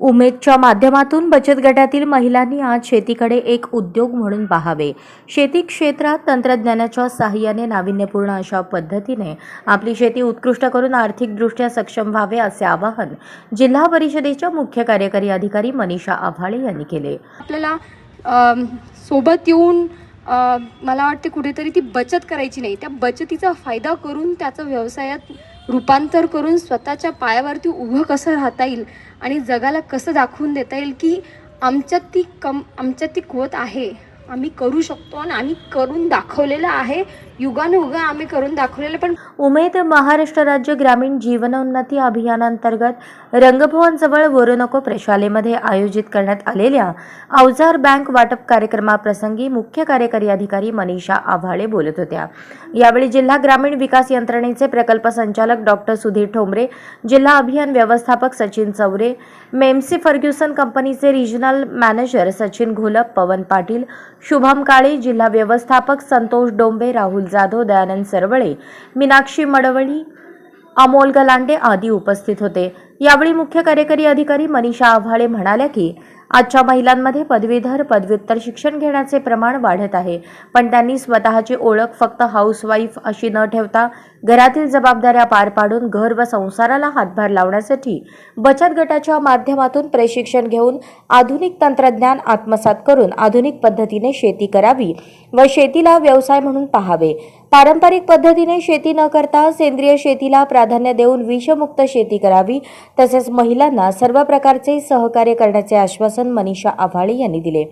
उमेदच्या माध्यमातून बचत गटातील महिलांनी आज शेतीकडे एक उद्योग म्हणून पाहावे. शेती क्षेत्रात तंत्रज्ञानाच्या साहाय्याने नाविन्यपूर्ण अशा पद्धतीने आपली शेती उत्कृष्ट करून आर्थिकदृष्ट्या सक्षम व्हावे असे आवाहन जिल्हा परिषदेच्या मुख्य कार्यकारी अधिकारी मनीषा आव्हाळे यांनी केले. आपल्याला सोबत येऊन मला वाटते कुठेतरी ती बचत करायची नाही. त्या बचतीचा फायदा करून त्याचं व्यवसायात रूपांतर करून स्वतःच्या पायावरती उभं कसं राहता येईल आणि जगाला कसं दाखवून देता येईल की आमच्यात ती कम आमच्यात ती कुवत आहे. आम्ही करू शकतो आणि आम्ही करून दाखवलेलं आहे. युगानुयुगा आम्ही करून दाखवलेलं पण उमेद महाराष्ट्र राज्य ग्रामीण जीवनोन्नती अभियानांतर्गत रंगभवनजवळ वोरोनको प्रशालेमध्ये आयोजित करण्यात आलेल्या अवजार बँक वाटप कार्यक्रमाप्रसंगी मुख्य कार्यकारी अधिकारी मनीषा आव्हाळे बोलत होत्या. यावेळी जिल्हा ग्रामीण विकास यंत्रणेचे प्रकल्प संचालक डॉक्टर सुधीर ठोंबरे जिल्हा अभियान व्यवस्थापक सचिन चौरे मेमसी फर्ग्युसन कंपनीचे रिजनल मॅनेजर सचिन घोलप पवन पाटील शुभम काळे जिल्हा व्यवस्थापक संतोष डोंबे राहुल जाधव दयानंद सरवळे मीनाक्षी मडवळी अमोल गलांडे आदी उपस्थित होते. यावेळी मुख्य कार्यकारी अधिकारी मनीषा आव्हाळे म्हणाल्या की आजच्या महिलांमध्ये पदवीधर पदव्युत्तर शिक्षण घेण्याचे प्रमाण वाढत आहे. पण त्यांनी स्वतःची ओळख फक्त हाऊसवाईफ अशी न ठेवता घरातील जबाबदाऱ्या पार पाडून घर व संसाराला हातभार लावण्यासाठी बचत गटाच्या माध्यमातून प्रशिक्षण घेऊन आधुनिक तंत्रज्ञान आत्मसात करून आधुनिक पद्धतीने शेती करावी व शेतीला व्यवसाय म्हणून पाहावे. पारंपरिक पद्धतीने शेती न करता सेंद्रिय शेतीला प्राधान्य देऊन विषमुक्त शेती करावी तसेच महिलांना सर्व प्रकारचे सहकार्य करण्याचे आश्वासन मनीषा आव्हाळे यांनी दिले.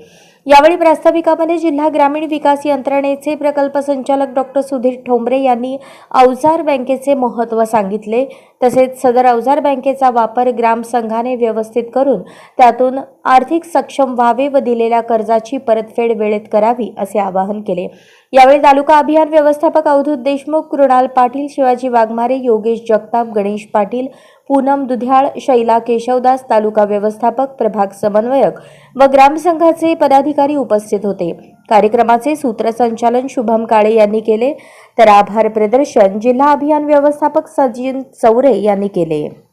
यावेळी प्रास्ताविकामध्ये जिल्हा ग्रामीण विकास यंत्रणेचे प्रकल्प संचालक डॉक्टर सुधीर ठोंबरे यांनी अवजार बँकेचे महत्त्व सांगितले. तसेच सदर अवजार बँकेचा वापर ग्रामसंघाने व्यवस्थित करून त्यातून आर्थिक सक्षम व्हावे व दिलेल्या कर्जाची परतफेड वेळेत करावी असे आवाहन केले. यावेळी तालुका अभियान व्यवस्थापक अवधूत देशमुख कृणाल पाटील शिवाजी वाघमारे योगेश जगताप गणेश पाटील पूनम दुध्याळ शैला केशवदास तालुका व्यवस्थापक प्रभाग समन्वयक व ग्रामसंघाचे पदाधिकारी उपस्थित होते. कार्यक्रमाचे सूत्रसंचालन शुभम काळे यांनी केले. तर आभार प्रदर्शन जिल्हा अभियान व्यवस्थापक सचिन चौरे यांनी केले.